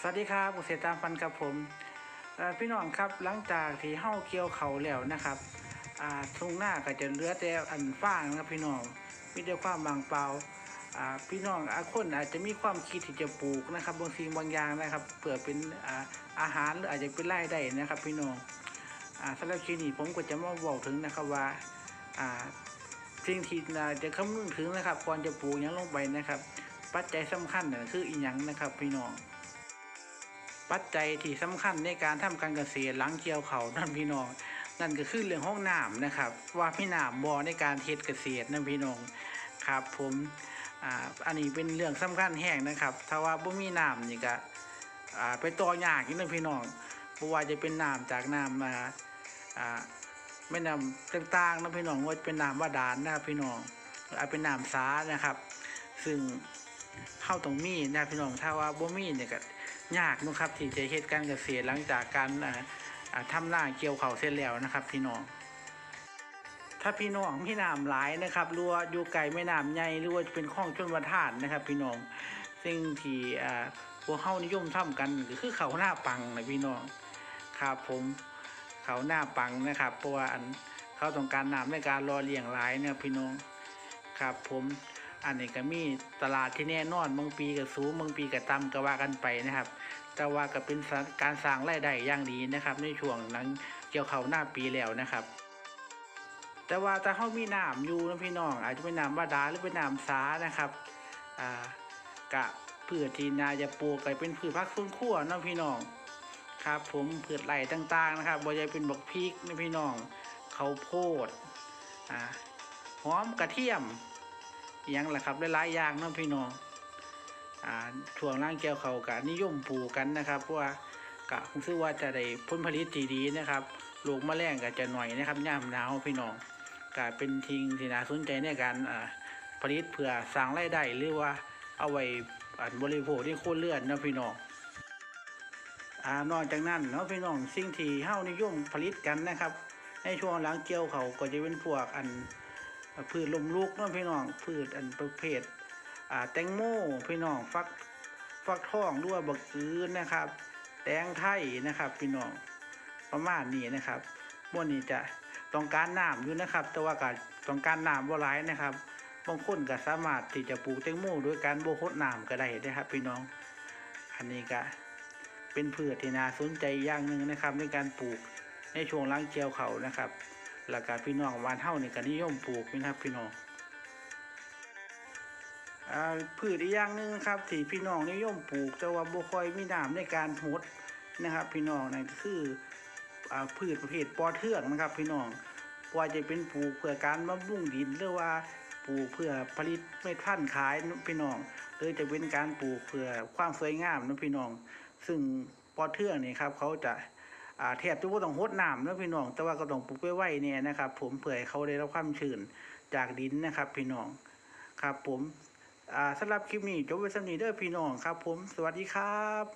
สวัสดีครับเกษตรตามฟันกับผมพี่น้องครับหลังจากที่เฮ้าเกี่ยวเขาแล้วนะครับทุ่งหน้าก็จะเหลือแต่อันฟ้างนะครับพี่น้องมีแต่ความบางเปล่าพี่น้องอาคนอาจจะมีความคิดที่จะปลูกนะครับบางสิ่งบางอย่างนะครับเพื่อเป็นอาหารหรืออาจจะเป็นไรายได้นะครับ พี่น้องสำหรับคลิปนี้ผมก็จะมาบอกถึงนะครับว่าสิ่งที่จะคำนึงถึงนะครับก่อนจะปลูกยังลงไปนะครับ ปัจจัยสำคัญนั่นคืออีหยังนะครับ พี่น้อง ปัจจัยที่สำคัญในการทำการเกษตรหลังเกี่ยวเขานั่นพี่น้องนั่นก็คือเรื่องห้องน้ำนะครับ ว่าพี่น้ำบ่อในการเฮ็ดเกษตรนั่นพี่น้องครับ ผมอ่าอันนี้เป็นเรื่องสำคัญแห้งนะครับ ถ้าว่าบ่มีน้ำนี่ก็อ่าไปต่อยากนี่นะพี่น้องบ่ว่าจะเป็นน้ำจากน้ำมาอ่าแม่น้ำต่างๆนะพี่น้องว่าจะเป็นน้ำบาดาลนะครับพี่น้องอาจเป็นน้ำสานะครับ ซึ่งเข้าตรงมีนะพี่น้องถ้าว่าบ่มีเนี่ยก็ ยากนะครับที่จะเฮ็ดการเกษตรหลังจากการอ่าอ่าทำหน้าเกี่ยวเขาเสร็จแล้วนะครับ พี่น้องถ้าพี่น้องพี่น้ำหลายนะครับรือว่าอยู่ไกลแม่น้ำใหญ่หรือว่าเป็นคลองชนประทานนะครับ พี่น้องซึ่งที่พวกเฮานิยมทำกันก็คือเขาหน้าปังนะพี่น้องครับผมเขาหน้าปังนะครับเพราะว่าอันเขาต้องการน้ำในการรอเลี้ยงหลายนะครับพี่น้องครับผม อันนี้ก็มีตลาดที่แน่นอนบางปีก็สูงบางปีก็ต่ำก็ว่ากันไปนะครับ แต่ว่าก็เป็นการสร้างรายได้อย่างดีนะครับ ในช่วงหลังเกี่ยวเขาหน้าปีแล้วนะครับ แต่ว่าถ้าเขามีน้ำอยู่นะพี่น้อง อาจจะเป็นน้ำบาดาหรือเป็นน้ำสานะครับอ่ากะพืชที่นาจะปลูกก็เป็นพืชพักสวนครัวนะพี่น้องครับ ผมพืชไหลต่างๆนะครับบ่ใช่เป็นบักพริกนะพี่น้องข้าวโพดอ่าหอมกระเทียม ยังล่ะครับหลายๆอย่างเนาะพี่น้องอ่าช่วงล่างเกี่ยวเขากะนิยมปลูกกันนะครับเพราะว่ากะคงซื้อว่าจะได้ผลผลิตที่ดีนะครับลูกมะแรงก็จะหน่อยนะครับย่ามหนาวพี่น้องกะเป็นทิ้งที่น่าสนใจในการอ่าผลิตเพื่อสร้างรายได้หรือว่าเอาไว้อ่าบริโภคที่โคตรเลือดนะพี่น้องอ่านอกจากนั้นเนาะพี่น้องสิ่งที่เฮานิยมผลิตกันนะครับ ในช่วงหลังเกี่ยวเขาก็จะเป็นพวกอัน พืชลมลุกเนาะพี่น้องพืชอันประเภทอ่าแตงโมพี่น้องฟักฟักทองด้วยบักอื้นนะครับ แตงไทยนะครับ พี่น้องประมาณนี้นะครับมวนนี้จะต้องการน้ำอยู่นะครับ แต่ว่าก็ต้องการน้ำบ่หลายนะครับบางคนก็สามารถที่จะปลูกแตงโมโดยการโบคดน้ำก็ได้นะครับ พี่น้อง อันนี้ก็เป็นพืชที่น่าสนใจอย่างหนึ่งนะครับ ในการปลูกในช่วงล้างเกี่ยวเขานะครับ แล้วก็พี่น้องบ้านเฮานี่ก็นิยมปลูกนะครับพี่น้องอ่าพืชอีกอย่างหนึ่งครับที่พี่น้องนิยมปลูก แต่ว่าบ่ค่อยมีน้ำในการหดนะครับ พี่น้องนั่นก็คืออ่าพืชประเภทปอเทืองนะครับ พี่น้องว่าจะเป็นปลูกเพื่อการบำรุงดินหรือว่าปลูกเพื่อผลิตเม็ดพันธุ์ขายพี่น้องหรือจะเป็นการปลูกเพื่อความสวยงามนะพี่น้อง ซึ่งปอเทืองนี่ครับ เขาจะ แทบจะบ่ต้องหดน้ำนะพี่น้อง แต่ว่าก็ต้องปลูกไว้ๆเนี่ยนะครับ ผมเผื่อเขาได้รับความชื้นจากดินนะครับ พี่น้องครับ ผมสำหรับคลิปนี้จบไว้สำนี้เด้อพี่น้องครับ ผมสวัสดีครับ